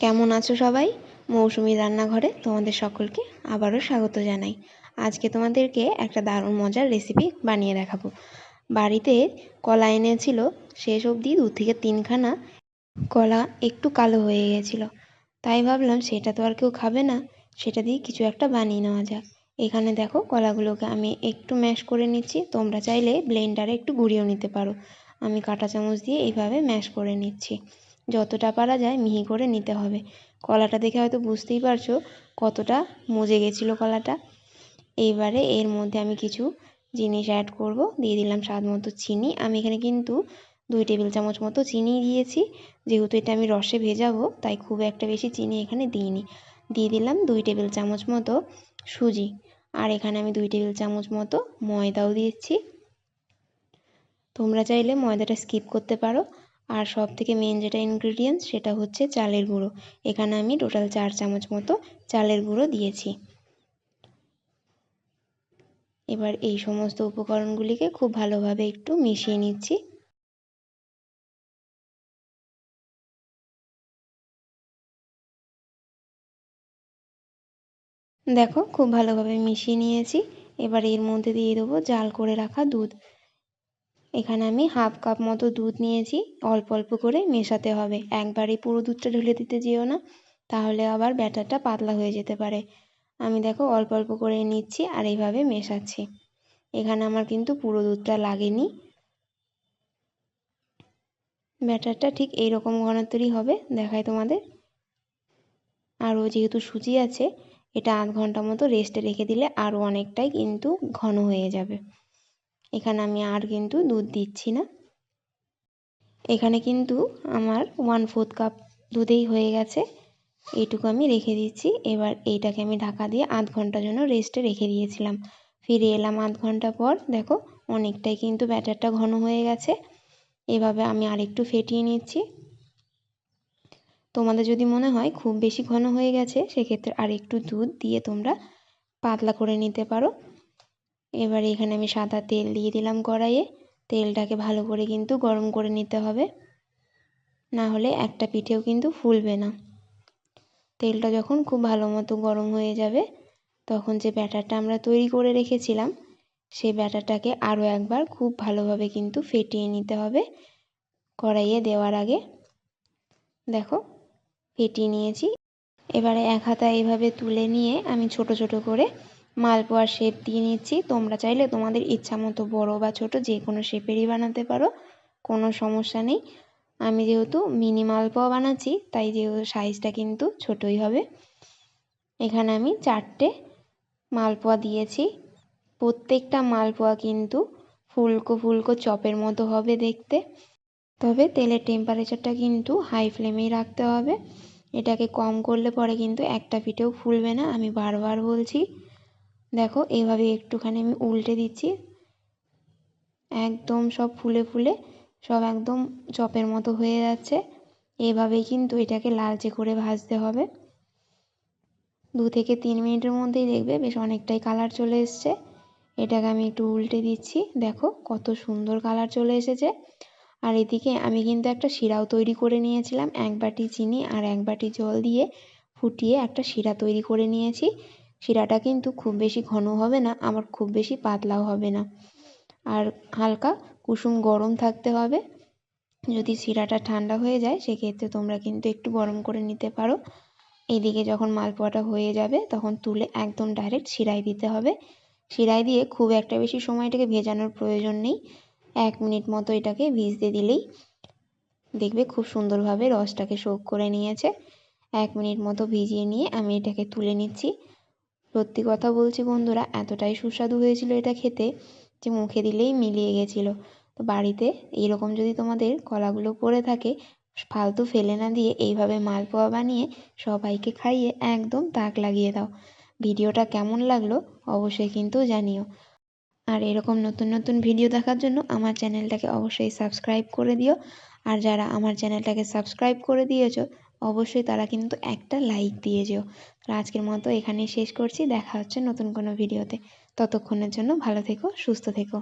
কেমন আছো সবাই? মৌসুমি রান্নাঘরে তোমাদের সকলকে আবারও স্বাগত জানাই। আজকে তোমাদেরকে একটা দারুণ মজার রেসিপি বানিয়ে দেখাবো। বাড়িতে কলা এনেছিল, শেষ অবধি দু থেকে তিনখানা কলা একটু কালো হয়ে গেছিল। তাই ভাবলাম সেটা তো আর কেউ খাবে না, সেটা দিয়ে কিছু একটা বানিয়ে নেওয়া যাক। এখানে দেখো কলাগুলোকে আমি একটু ম্যাশ করে নিচ্ছি, তোমরা চাইলে ব্লেন্ডারে একটু গুঁড়িয়েও নিতে পারো। আমি কাঁটা চামচ দিয়ে এইভাবে ম্যাশ করে নিচ্ছি। যতটা পারা যায় মিহি করে নিতে হবে। কলাটা দেখে হয়তো বুঝতেই পারছ কতটা মজে গেছিল কলাটা। এইবারে এর মধ্যে আমি কিছু জিনিস অ্যাড করব। দিয়ে দিলাম স্বাদ মতো চিনি। আমি এখানে কিন্তু দুই টেবিল চামচ মতো চিনি দিয়েছি। যেহেতু এটা আমি রসে ভেজাবো, তাই খুব একটা বেশি চিনি এখানে দিইনি। দিয়ে দিলাম দুই টেবিল চামচ মতো সুজি। আর এখানে আমি দুই টেবিল চামচ মতো ময়দাও দিয়েছি। তোমরা চাইলে ময়দাটা স্কিপ করতে পারো। আর সব থেকে মেন যেটা ইনগ্রিডিয়েন্টস সেটা হচ্ছে চালের গুঁড়ো। এখানে আমি টোটাল চার চামচ মতো চালের গুঁড়ো দিয়েছি। এবার এই সমস্ত উপকরণগুলিকে খুব ভালোভাবে একটু মিশিয়ে নিচ্ছি। দেখো, খুব ভালোভাবে মিশিয়ে নিয়েছি। এবার এর মধ্যে দিয়ে দেবো জাল করে রাখা দুধ। এখানে আমি হাফ কাপ মতো দুধ নিয়েছি। অল্প অল্প করে মেশাতে হবে। একবারে পুরো দুধটা ঢেলে দিতে যেও না, তাহলে আবার ব্যাটারটা পাতলা হয়ে যেতে পারে। আমি দেখো অল্প অল্প করে নিচ্ছি আর এইভাবে মেশাচ্ছি। এখানে আমার কিন্তু পুরো দুধটা লাগেনি। ব্যাটারটা ঠিক এই রকম ঘনত্বরই হবে দেখায় তোমাদের। আরও যেহেতু সুজি আছে, এটা আধ ঘণ্টা মতো রেস্টে রেখে দিলে আরও অনেকটাই কিন্তু ঘন হয়ে যাবে। এখানে আমি আর কিন্তু দুধ দিচ্ছি না। এখানে কিন্তু আমার ওয়ান ফোর্থ কাপ দুধেই হয়ে গেছে। এইটুকু আমি রেখে দিচ্ছি। এবার এইটাকে আমি ঢাকা দিয়ে আধ ঘণ্টার জন্য রেস্টে রেখে দিয়েছিলাম। ফিরে এলাম আধ ঘণ্টা পর, দেখো অনেকটাই কিন্তু ব্যাটারটা ঘন হয়ে গেছে। এভাবে আমি আরেকটু ফেটিয়ে নিচ্ছি। তোমাদের যদি মনে হয় খুব বেশি ঘন হয়ে গেছে, সেক্ষেত্রে আর একটু দুধ দিয়ে তোমরা পাতলা করে নিতে পারো। এবার এখানে আমি সাদা তেল দিয়ে দিলাম কড়াইয়ে। তেলটাকে ভালো করে কিন্তু গরম করে নিতে হবে। না হলে একটা পিঠেও কিন্তু ফুলবে না। তেলটা যখন খুব ভালো মতো গরম হয়ে যাবে, তখন যে ব্যাটারটা আমরা তৈরি করে রেখেছিলাম, সেই ব্যাটারটাকে আরও একবার খুব ভালোভাবে কিন্তু ফেটিয়ে নিতে হবে কড়াইয়ে দেওয়ার আগে। দেখো, ফেটিয়ে নিয়েছি। এবারে এক হাতা এইভাবে তুলে নিয়ে আমি ছোট ছোট করে মালপোয়ার শেপ দিয়ে নিচ্ছি। তোমরা চাইলে তোমাদের ইচ্ছা মতো বড়ো বা ছোট যে কোনো শেপেরই বানাতে পারো, কোনো সমস্যা নেই। আমি যেহেতু মিনি মালপোয়া বানাচ্ছি, তাই যেহেতু সাইজটা কিন্তু ছোটই হবে। এখানে আমি চারটে মালপোয়া দিয়েছি। প্রত্যেকটা মালপোয়া কিন্তু ফুলকো ফুলকো চপের মতো হবে দেখতে। তবে তেলের টেম্পারেচারটা কিন্তু হাই ফ্লেমেই রাখতে হবে। এটাকে কম করলে পরে কিন্তু একটা পিঠেও ফুলবে না, আমি বারবার বলছি। দেখো এভাবে একটুখানি আমি উল্টে দিচ্ছি। একদম সব ফুলে ফুলে, সব একদম চপের মতো হয়ে যাচ্ছে। এভাবেই কিন্তু এটাকে লালচে করে ভাজতে হবে। দু থেকে তিন মিনিটের মধ্যেই দেখবে বেশ অনেকটাই কালার চলে এসছে। এটাকে আমি একটু উল্টে দিচ্ছি। দেখো, কত সুন্দর কালার চলে এসেছে। আর এদিকে আমি কিন্তু একটা শিরাও তৈরি করে নিয়েছিলাম। এক বাটি চিনি আর এক বাটি জল দিয়ে ফুটিয়ে একটা শিরা তৈরি করে নিয়েছি। শিরাটা কিন্তু খুব বেশি ঘন হবে না, আবার খুব বেশি পাতলাও হবে না। আর হালকা কুসুম গরম থাকতে হবে। যদি শিরাটা ঠান্ডা হয়ে যায়, সেক্ষেত্রে তোমরা কিন্তু একটু গরম করে নিতে পারো। এইদিকে যখন মালপোয়াটা হয়ে যাবে, তখন তুলে একদম ডাইরেক্ট শিরায় দিতে হবে। শিরায় দিয়ে খুব একটা বেশি সময় এটাকে ভেজানোর প্রয়োজন নেই। এক মিনিট মতো এটাকে ভিজতে দিলেই দেখবে খুব সুন্দরভাবে রসটাকে শোক করে নিয়েছে। এক মিনিট মতো ভিজিয়ে নিয়ে আমি এটাকে তুলে নিচ্ছি। সত্যি কথা বলছি বন্ধুরা, এতটাই সুস্বাদু হয়েছিল এটা খেতে যে মুখে দিলেই মিলিয়ে গেছিল। তো বাড়িতে এইরকম যদি তোমাদের কলাগুলো পড়ে থাকে, ফালতু ফেলে না দিয়ে এইভাবে মালপোয়া বানিয়ে সবাইকে খাইয়ে একদম তাক লাগিয়ে দাও। ভিডিওটা কেমন লাগল অবশ্যই কিন্তু জানিও। আর এরকম নতুন নতুন ভিডিও দেখার জন্য আমার চ্যানেলটাকে অবশ্যই সাবস্ক্রাইব করে দিও। আর যারা আমার চ্যানেলটাকে সাবস্ক্রাইব করে দিয়েছ অবশ্যই তারা কিন্তু একটা লাইক দিয়ে যেও। আর আজকের মতো এখানেই শেষ করছি। দেখা হচ্ছে নতুন কোনো ভিডিওতে ততক্ষণের জন্য ভালো থেকো, সুস্থ থেকো।